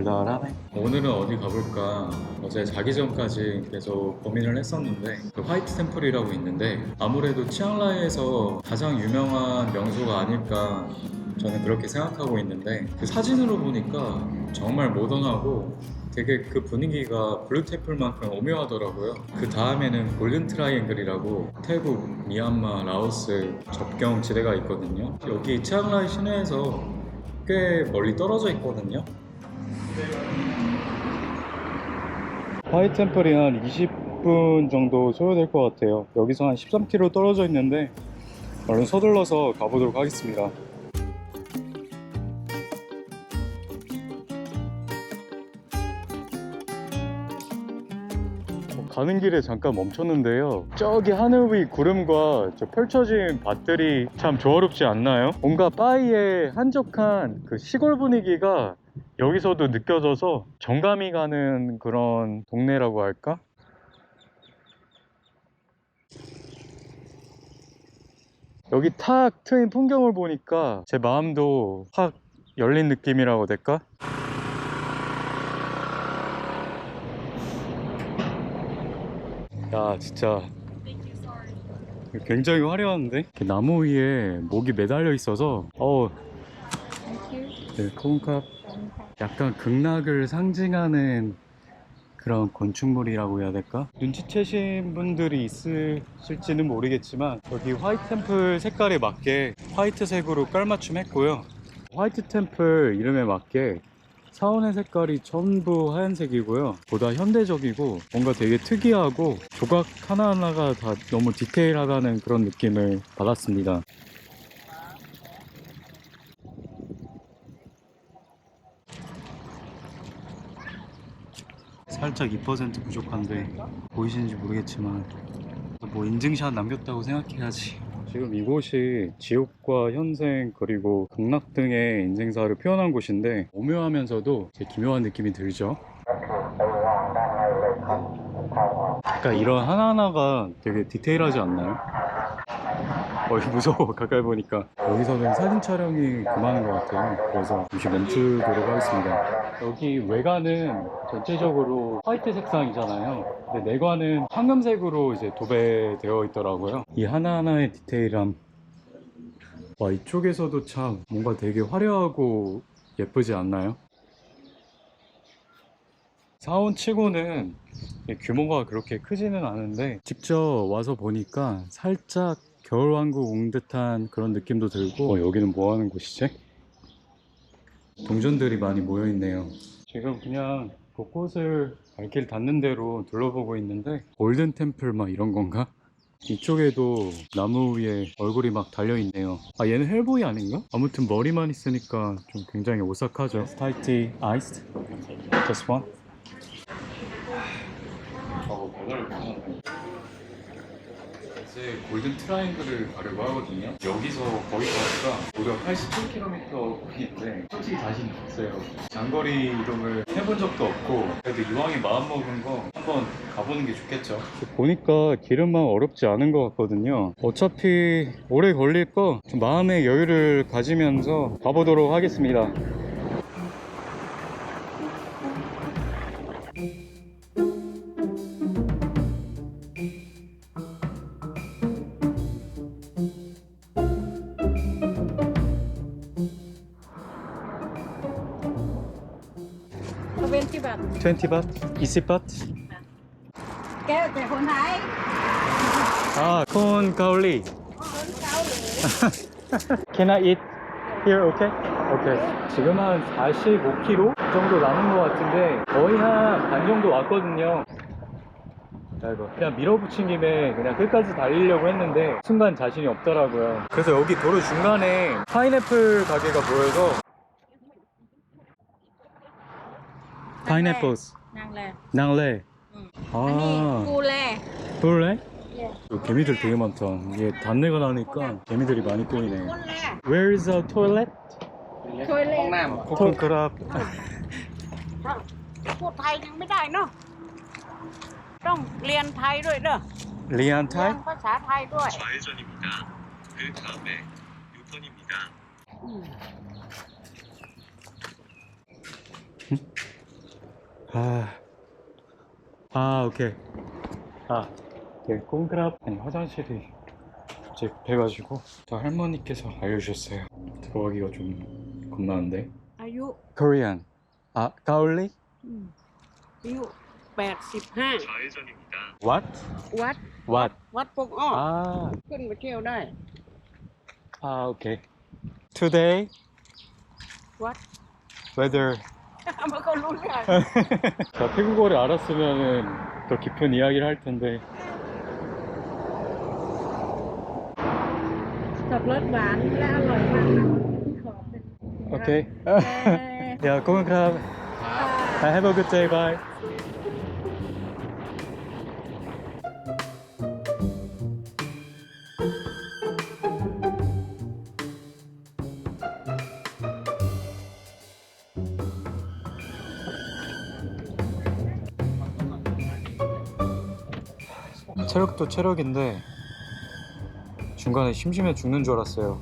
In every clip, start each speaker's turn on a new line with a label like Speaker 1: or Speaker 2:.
Speaker 1: 달달하네.
Speaker 2: 오늘은 어디 가볼까? 어제 자기 전까지 계속 고민을 했었는데 그 화이트 템플이라고 있는데 아무래도 치앙라이에서 가장 유명한 명소가 아닐까 저는 그렇게 생각하고 있는데 그 사진으로 보니까 정말 모던하고 되게 그 분위기가 블루 템플만큼 오묘하더라고요. 그 다음에는 골든 트라이앵글이라고 태국, 미얀마, 라오스 접경 지대가 있거든요. 여기 치앙라이 시내에서 꽤 멀리 떨어져 있거든요.
Speaker 1: 화이트 템플이 한 20분 정도 소요될 것 같아요. 여기서 한 13km 떨어져 있는데 얼른 서둘러서 가보도록 하겠습니다. 뭐 가는 길에 잠깐 멈췄는데요. 저기 하늘 위 구름과 저 펼쳐진 밭들이 참 조화롭지 않나요? 뭔가 빠이의 한적한 그 시골 분위기가 여기서도 느껴져서 정감이 가는 그런 동네라고 할까? 여기 탁 트인 풍경을 보니까 제 마음도 확 열린 느낌이라고 될까? 야 진짜 굉장히 화려한데? 나무 위에 목이 매달려 있어서 어우 네, 콩캅 약간 극락을 상징하는 그런 건축물이라고 해야 될까? 눈치채신 분들이 있으실지는 모르겠지만 여기 화이트 템플 색깔에 맞게 화이트색으로 깔맞춤 했고요. 화이트 템플 이름에 맞게 사원의 색깔이 전부 하얀색이고요. 보다 현대적이고 뭔가 되게 특이하고 조각 하나하나가 다 너무 디테일하다는 그런 느낌을 받았습니다 살짝 2% 부족한데 보이시는지 모르겠지만 뭐 인증샷 남겼다고 생각해야지 지금 이곳이 지옥과 현생 그리고 극락 등의 인생사를 표현한 곳인데 오묘하면서도 제 기묘한 느낌이 들죠 그러니까 이런 하나하나가 되게 디테일하지 않나요? 어, 이거 무서워. 가까이 보니까. 여기서는 사진 촬영이 그만인 것 같아요. 그래서 잠시 멈추도록 하겠습니다. 여기 외관은 전체적으로 화이트 색상이잖아요. 근데 내관은 황금색으로 이제 도배되어 있더라고요. 이 하나하나의 디테일함. 와, 이쪽에서도 참 뭔가 되게 화려하고 예쁘지 않나요? 사원 치고는 규모가 그렇게 크지는 않은데 직접 와서 보니까 살짝 겨울왕국 온 듯한 그런 느낌도 들고 어, 여기는 뭐 하는 곳이지? 동전들이 많이 모여 있네요 지금 그냥 곳곳을 발길 닿는 대로 둘러보고 있는데 골든 템플 막 이런 건가? 이쪽에도 나무 위에 얼굴이 막 달려 있네요. 아 얘는 헬보이 아닌가? 아무튼 머리만 있으니까 좀 굉장히 오싹하죠. 스타이티 아이스드. Just one. 이제 골든 트라이앵글을 가려고 하거든요. 여기서 거기까지가 무려 87km 거리인데 솔직히 자신 없어요. 장거리 이동을 해본 적도 없고 그래도 이왕에 마음 먹은 거 한번 가보는 게 좋겠죠. 보니까 길은만 어렵지 않은 것 같거든요. 어차피 오래 걸릴 거좀 마음의 여유를 가지면서 가보도록 하겠습니다. 20 바트? 20 바트?
Speaker 3: Hồi nãy.
Speaker 1: 아, 콘 가올리. Can I eat here? Okay? Okay. 지금 한 45km 정도 남은 것 같은데 거의 한 반 정도 왔거든요. 아이고 그냥 밀어붙인 김에 그냥 끝까지 달리려고 했는데 순간 자신이 없더라고요. 그래서 여기 도로 중간에 파인애플 가게가 보여서 파인애플스
Speaker 3: Nàng lè.
Speaker 1: 낭레
Speaker 3: 응.
Speaker 1: 아
Speaker 3: 아니, 꿀래.
Speaker 1: 볼래?
Speaker 3: 예.
Speaker 1: 여기 개미들 되게 많다. 이게 단내가 나니까 개미들이 많이 꼬이네.
Speaker 3: 꿀래.
Speaker 1: Where is the toilet?
Speaker 3: Toilet.
Speaker 1: 코콘크랍.
Speaker 3: พูดไทยยังไม่ได้เนาะ ต้องเรียนไทยด้วยเด้อ
Speaker 1: 리안
Speaker 3: เรียน
Speaker 1: 타임?
Speaker 3: ภาษาไทยด้วย
Speaker 2: 좌회전입니다. 그 다음에 유턴입니다.
Speaker 1: 아, 아 오케이. 아, 네, 꽁크랍 아니 화장실이 갑자기 급해가지고 또 할머니께서 알려주셨어요. 들어가기가 좀 겁나는데.
Speaker 3: อายุ
Speaker 1: Korean. 아, 가올리?
Speaker 3: อายุ85
Speaker 1: What?
Speaker 3: วัด
Speaker 1: What?
Speaker 3: วัดปกอ้อ
Speaker 1: 아,
Speaker 3: ขึ้นไปเที่ยวได้
Speaker 1: 아 오케이. Today
Speaker 3: วัด
Speaker 1: weather
Speaker 3: 아마 걸로는 아니야.
Speaker 1: 자, 태국어를 알았으면은 더 깊은 이야기를 할 텐데. 오케이. 야, 고맙습니다. Have a good day. Bye. 체력도 체력인데 중간에 심심해 죽는 줄 알았어요.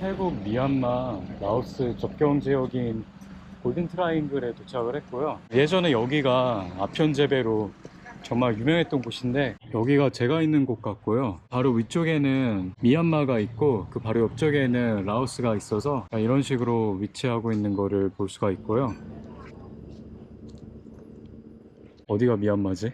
Speaker 1: 태국, 미얀마, 라오스 접경 지역인 골든 트라이앵글에 도착을 했고요. 예전에 여기가 아편제베로 정말 유명했던 곳인데 여기가 제가 있는 곳 같고요. 바로 위쪽에는 미얀마가 있고 그 바로 옆쪽에는 라오스가 있어서 이런 식으로 위치하고 있는 거를 볼 수가 있고요. 어디가 미얀마지?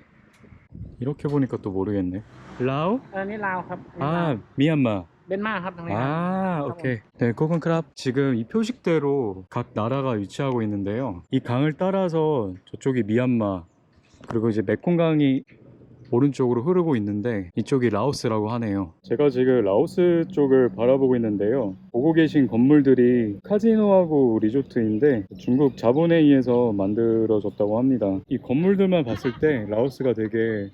Speaker 1: 이렇게 보니까 또 모르겠네. 라오?
Speaker 3: อันนี้ลาวครับ
Speaker 1: 아, 미얀마.
Speaker 3: เบนมาครับทางนี้ครับ
Speaker 1: 아, 오케이. 네, 코건크랍. 지금 이 표식대로 각 나라가 위치하고 있는데요. 이 강을 따라서 저쪽이 미얀마, 그리고 이제 메콩강이 오른쪽으로 흐르고 있는데 이쪽이 라오스라고 하네요. 제가 지금 라오스 쪽을 바라보고 있는데요. 보고 계신 건물들이 카지노하고 리조트인데 중국 자본회의에서 만들어졌다고 합니다. 이 건물들만 봤을 때 라오스가 되게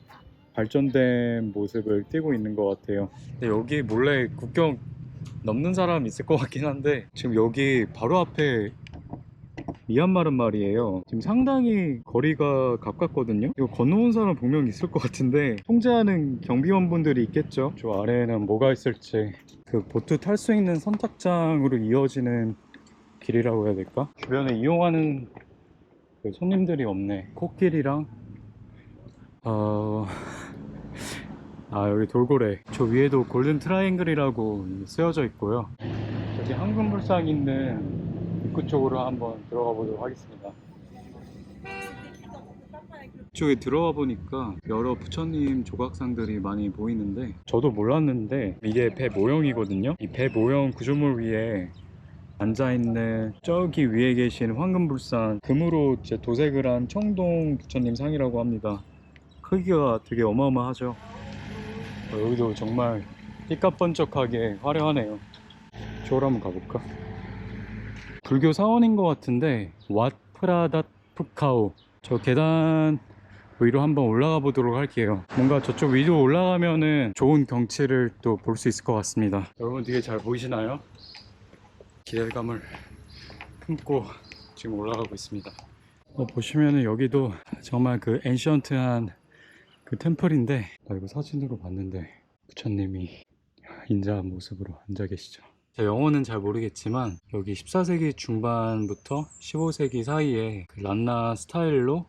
Speaker 1: 발전된 모습을 띠고 있는 것 같아요. 근데 여기 몰래 국경 넘는 사람 있을 것 같긴 한데 지금 여기 바로 앞에 미얀마란 말이에요. 지금 상당히 거리가 가깝거든요. 이거 건너온 사람 분명 있을 것 같은데 통제하는 경비원분들이 있겠죠. 저 아래에는 뭐가 있을지 그 보트 탈 수 있는 선착장으로 이어지는 길이라고 해야 될까? 주변에 이용하는 그 손님들이 없네. 코끼리랑 어... 아 여기 돌고래 저 위에도 골든 트라이앵글이라고 쓰여져 있고요 저기 황금불상 있는 입구 쪽으로 한번 들어가 보도록 하겠습니다 이쪽에 들어와 보니까 여러 부처님 조각상들이 많이 보이는데 저도 몰랐는데 이게 배 모형이거든요 이 배 모형 구조물 위에 앉아있는 저기 위에 계신 황금불상 금으로 도색을 한 청동 부처님 상이라고 합니다 크기가 되게 어마어마하죠 어, 여기도 정말 삐까번쩍하게 화려하네요. 저걸 한번 가볼까? 불교 사원인 것 같은데 왓프라닷 푸카오 저 계단 위로 한번 올라가 보도록 할게요. 뭔가 저쪽 위로 올라가면은 좋은 경치를 또 볼 수 있을 것 같습니다. 여러분 되게 잘 보이시나요? 기대감을 품고 지금 올라가고 있습니다. 어, 보시면은 여기도 정말 그 엔션트한 그 템플인데 나 이거 사진으로 봤는데 부처님이 인자한 모습으로 앉아 계시죠 제 영어는 잘 모르겠지만 여기 14세기 중반부터 15세기 사이에 그 란나 스타일로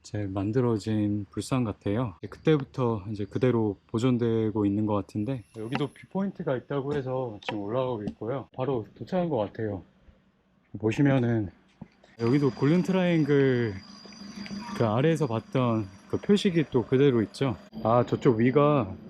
Speaker 1: 이제 만들어진 불상 같아요. 그때부터 이제 그대로 보존되고 있는 것 같은데 여기도 뷰포인트가 있다고 해서 지금 올라가고 있고요. 바로 도착한 것 같아요. 보시면은 여기도 골든 트라이앵글 그 아래에서 봤던 그 표식이 또 그대로 있죠. 아, 저쪽 위가 뷰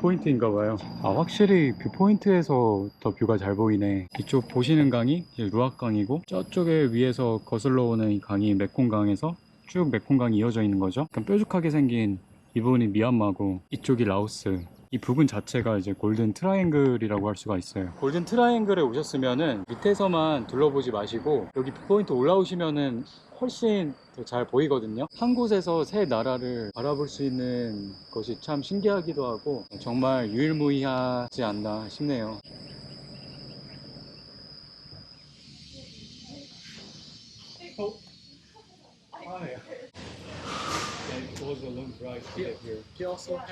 Speaker 1: 포인트인가 봐요. 아, 확실히 뷰포인트에서 더 뷰가 잘 보이네. 이쪽 보시는 강이 루악강이고 저쪽에 위에서 거슬러 오는 이 강이 메콩강에서 쭉 메콩강이 이어져 있는 거죠. 뾰족하게 생긴 이 부분이 미얀마고 이쪽이 라오스. 이 부분 자체가 이제 골든 트라이앵글이라고 할 수가 있어요. 골든 트라이앵글에 오셨으면은 밑에서만 둘러보지 마시고 여기 뷰포인트 올라오시면은 훨씬 더 잘 보이거든요. 한 곳에서 세 나라를 바라볼 수 있는 것이 참 신기하기도 하고 정말 유일무이하지 않나 싶네요.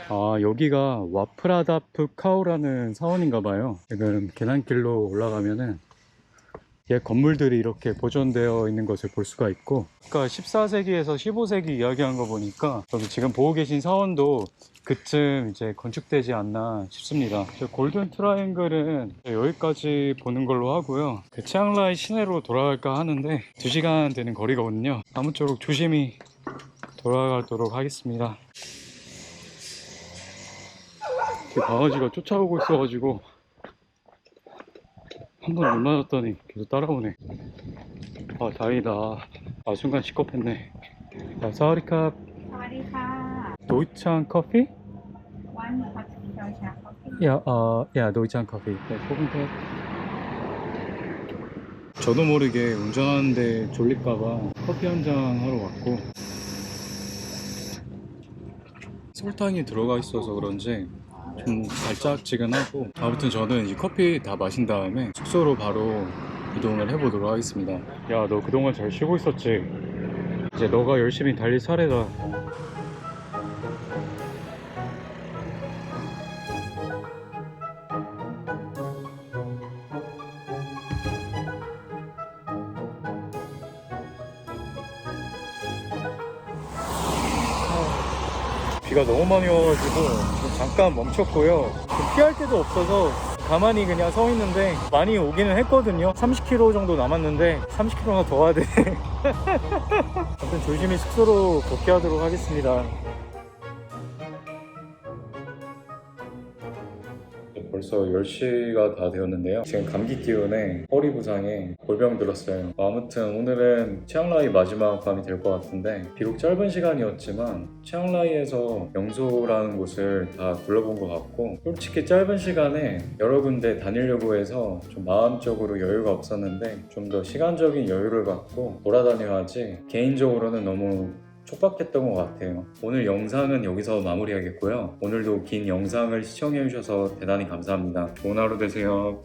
Speaker 1: 아 여기가 와프라다프 카오라는 사원인가 봐요 지금 계단길로 올라가면은 옛 건물들이 이렇게 보존되어 있는 것을 볼 수가 있고 아까 14세기에서 15세기 이야기한 거 보니까 여기 지금 보고 계신 사원도 그쯤 이제 건축되지 않나 싶습니다. 저 골든 트라이앵글은 여기까지 보는 걸로 하고요. 그 치앙라이 시내로 돌아갈까 하는데 2시간 되는 거리거든요. 아무쪼록 조심히 돌아가도록 하겠습니다. 강아지가 쫓아오고 있어가지고 한 번 못 맞았더니 계속 따라오네. 아 다행이다. 아 순간 시겁했네. 자 사와리캅. 도이찬 커피? 야, 어, 야, 도이찬 커피. 네, 소금팩. 저도 모르게 운전하는데 졸릴까봐 커피 한 잔 하러 왔고. 설탕이 들어가 있어서 그런지 좀 달짝지근하고 아무튼 저는 이 커피 다 마신 다음에 숙소로 바로 이동을 해보도록 하겠습니다. 야, 너 그동안 잘 쉬고 있었지? 이제 너가 열심히 달릴 차례다. 비가 너무 많이 와가지고 잠깐 멈췄고요. 피할 데도 없어서 가만히 그냥 서 있는데 많이 오기는 했거든요. 30km 정도 남았는데 30km나 더 와야 돼. 아무튼 조심히 숙소로 복귀하도록 하겠습니다. 벌써 10시가 다 되었는데요. 지금 감기 기운에 허리 부상에 골병 들었어요. 아무튼 오늘은 치앙라이 마지막 밤이 될 것 같은데 비록 짧은 시간이었지만 치앙라이에서 명소라는 곳을 다 둘러본 것 같고 솔직히 짧은 시간에 여러 군데 다니려고 해서 좀 마음적으로 여유가 없었는데 좀 더 시간적인 여유를 갖고 돌아다녀야지 개인적으로는 너무 촉박했던 것 같아요. 오늘 영상은 여기서 마무리하겠고요. 오늘도 긴 영상을 시청해주셔서 대단히 감사합니다. 좋은 하루 되세요.